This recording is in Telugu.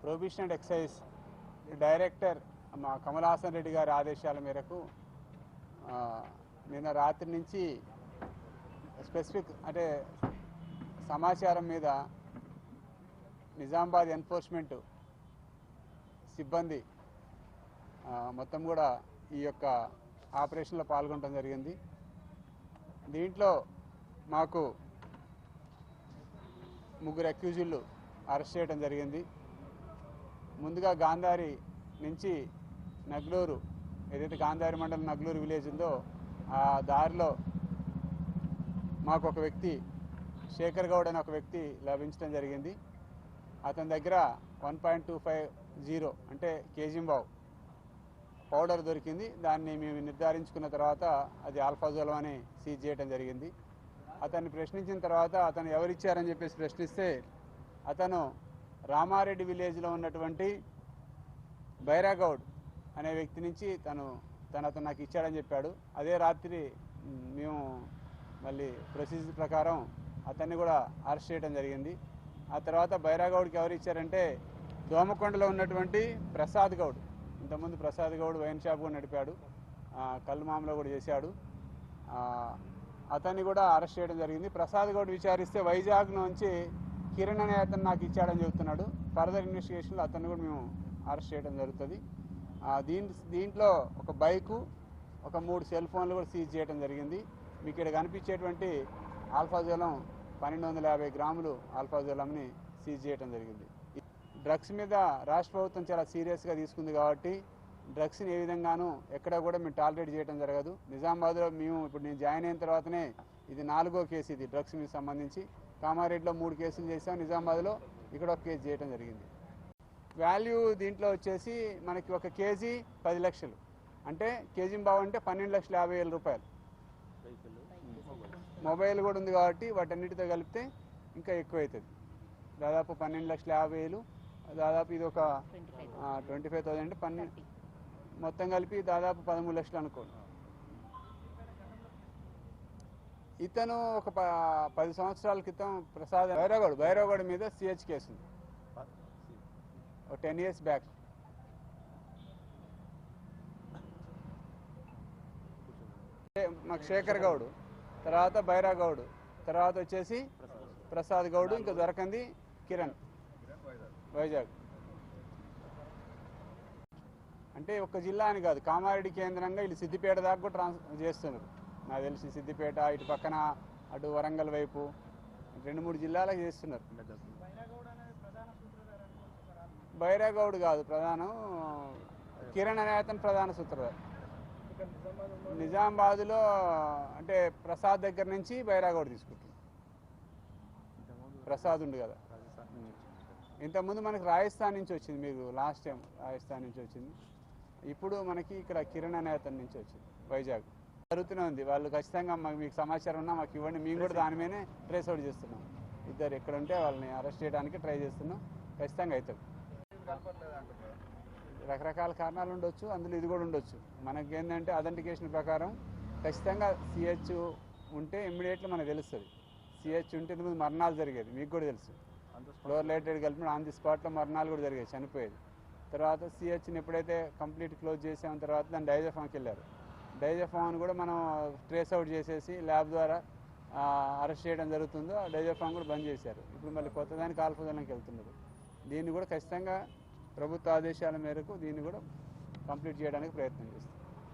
ప్రొహిబిషన్ అండ్ ఎక్సైజ్ డైరెక్టర్ మా కమల్ హాసన్ రెడ్డి గారి ఆదేశాల మేరకు నిన్న రాత్రి నుంచి స్పెసిఫిక్ అంటే సమాచారం మీద నిజామాబాద్ ఎన్ఫోర్స్మెంట్ సిబ్బంది మొత్తం కూడా ఈ యొక్క ఆపరేషన్లో పాల్గొనడం జరిగింది. దీంట్లో మాకు ముగ్గురు అక్యూజులు అరెస్ట్ చేయడం జరిగింది. ముందుగా గాంధారి నుంచి నగ్లూరు ఏదైతే గాంధారి మండలం నగ్లూరు విలేజ్ ఉందో ఆ దారిలో మాకు ఒక వ్యక్తి శేఖర్ గౌడ్ అనే ఒక వ్యక్తి లభించడం జరిగింది. అతని దగ్గర one point two five zero అంటే కేజీంబావ్ పౌడర్ దొరికింది. దాన్ని మేము నిర్ధారించుకున్న తర్వాత అది ఆల్ఫాజోలం అని సీజ్ చేయడం జరిగింది. అతన్ని ప్రశ్నించిన తర్వాత అతను ఎవరిచ్చారని చెప్పేసి ప్రశ్నిస్తే అతను రామారెడ్డి విలేజ్లో ఉన్నటువంటి బైరాగౌడ్ అనే వ్యక్తి నుంచి తను తను అతను నాకు ఇచ్చాడని చెప్పాడు. అదే రాత్రి మేము మళ్ళీ ప్రొసీజర్ ప్రకారం అతన్ని కూడా అరెస్ట్ చేయడం జరిగింది. ఆ తర్వాత బైరాగౌడ్కి ఎవరు ఇచ్చారంటే దోమకొండలో ఉన్నటువంటి ప్రసాద్ గౌడ్. ఇంతకుముందు ప్రసాద్ గౌడ్ వైన్ షాప్ కూడా నడిపాడు. ఆ, కళ్ళు కూడా చేశాడు. అతన్ని కూడా అరెస్ట్ చేయడం జరిగింది. ప్రసాద్ గౌడ్ విచారిస్తే వైజాగ్ నుంచి కిరణ్ అనే అతను నాకు ఇచ్చాడని చెబుతున్నాడు. ఫర్దర్ ఇన్వెస్టిగేషన్లో అతన్ని కూడా మేము అరెస్ట్ చేయడం జరుగుతుంది. దీని దీంట్లో ఒక బైకు ఒక మూడు సెల్ ఫోన్లు కూడా సీజ్ చేయడం జరిగింది. మీకు ఇక్కడ కనిపించేటువంటి ఆల్ఫాజోలం పన్నెండు వందల యాభై గ్రాములు ఆల్ఫాజోలంని సీజ్ చేయడం జరిగింది. డ్రగ్స్ మీద రాష్ట్ర ప్రభుత్వం చాలా సీరియస్గా తీసుకుంది కాబట్టి డ్రగ్స్ని ఏ విధంగానూ ఎక్కడ కూడా మేము టాలరేట్ చేయడం జరగదు. నిజామాబాద్లో మేము ఇప్పుడు నేను జాయిన్ అయిన తర్వాతనే ఇది నాలుగో కేసు ఇది డ్రగ్స్ మీద సంబంధించి. కామారెడ్డిలో మూడు కేసులు చేసాం నిజామాబాద్లో ఇక్కడ ఒక కేసు చేయడం జరిగింది. వాల్యూ దీంట్లో వచ్చేసి మనకి ఒక కేజీ పది లక్షలు. అంటే కేజీ బావు అంటే పన్నెండు లక్షల యాభై వేల రూపాయలు. మొబైల్ కూడా ఉంది కాబట్టి వాటన్నిటితో కలిపితే ఇంకా ఎక్కువ అవుతుంది. దాదాపు పన్నెండు లక్షల యాభై వేలు దాదాపు ఇది ఒక ట్వంటీ ఫైవ్ థౌసండ్ అంటే పన్నెండు మొత్తం కలిపి దాదాపు పదమూడు లక్షలు అనుకోండి. ఇతను ఒక ప- పది సంవత్సరాల క్రితం ప్రసాద్ భైరవగడ్ భైరవగడ్ మీద సిహెచ్ కేసు ఉంది. ఒక టెన్ ఇయర్స్ బ్యాక్ మాకు శేఖర్ గౌడ్ తర్వాత భైరా గౌడ్ తర్వాత వచ్చేసి ప్రసాద్ గౌడ్ ఇంకా దొరకంది కిరణ్ వైజాగ్. అంటే ఒక జిల్లా అని కాదు కామారెడ్డి కేంద్రంగా వీళ్ళు సిద్దిపేట దాకా కూడా ట్రాన్స్ చేస్తున్నారు. నాకు తెలిసి సిద్దిపేట ఇటు పక్కన అటు వరంగల్ వైపు రెండు మూడు జిల్లాలకు చేస్తున్నారు. బైరాగౌడ్ కాదు ప్రధానం కిరణ్ అనే అతను ప్రధాన సూత్రధారి. నిజామాబాద్లో అంటే ప్రసాద్ దగ్గర నుంచి బైరాగౌడ్ తీసుకుంటుంది ప్రసాద్ ఉండు కదా. ఇంతకుముందు మనకి రాజస్థాన్ నుంచి వచ్చింది మీకు లాస్ట్ టైం రాజస్థాన్ నుంచి వచ్చింది. ఇప్పుడు మనకి ఇక్కడ కిరణ్ అనే అతని నుంచి వచ్చింది వైజాగ్. జరుగుతూనే ఉంది వాళ్ళు ఖచ్చితంగా మాకు మీకు సమాచారం ఉన్నా మాకు ఇవ్వండి. మేము కూడా దాని మీదనే ట్రేస్ అవుట్ చేస్తున్నాం. ఇద్దరు ఎక్కడ ఉంటే వాళ్ళని అరెస్ట్ చేయడానికి ట్రై చేస్తున్నాం. ఖచ్చితంగా అవుతాం. రకరకాల కారణాలు ఉండొచ్చు. అందులో ఇది కూడా ఉండొచ్చు. మనకి ఏంటంటే అథెంటికేషన్ ప్రకారం ఖచ్చితంగా సిహెచ్ ఉంటే ఇమ్మీడియట్లీ మనకు తెలుస్తుంది. సిహెచ్ ఉంటే ఇంతకుముందు మరణాలు జరిగేది. మీకు కూడా తెలుసు. ఫ్లోర్ రిలేటెడ్ కలిపి ఆన్ ది స్పాట్లో మరణాలు కూడా జరిగాయి చనిపోయేది. తర్వాత సిహెచ్ని ఎప్పుడైతే కంప్లీట్ క్లోజ్ చేసాం తర్వాత దాన్ని డైజెఫామ్కి వెళ్ళారు. డైజఫామ్ని కూడా మనం ట్రేస్ అవుట్ చేసేసి ల్యాబ్ ద్వారా అరెస్ట్ చేయడం జరుగుతుందో ఆ డైజఫామ్ కూడా బంద్ చేశారు. ఇప్పుడు మళ్ళీ కొత్త దానికి వెళ్తున్నారు. దీన్ని కూడా ఖచ్చితంగా ప్రభుత్వ ఆదేశాల మేరకు దీన్ని కూడా కంప్లీట్ చేయడానికి ప్రయత్నం చేస్తాం.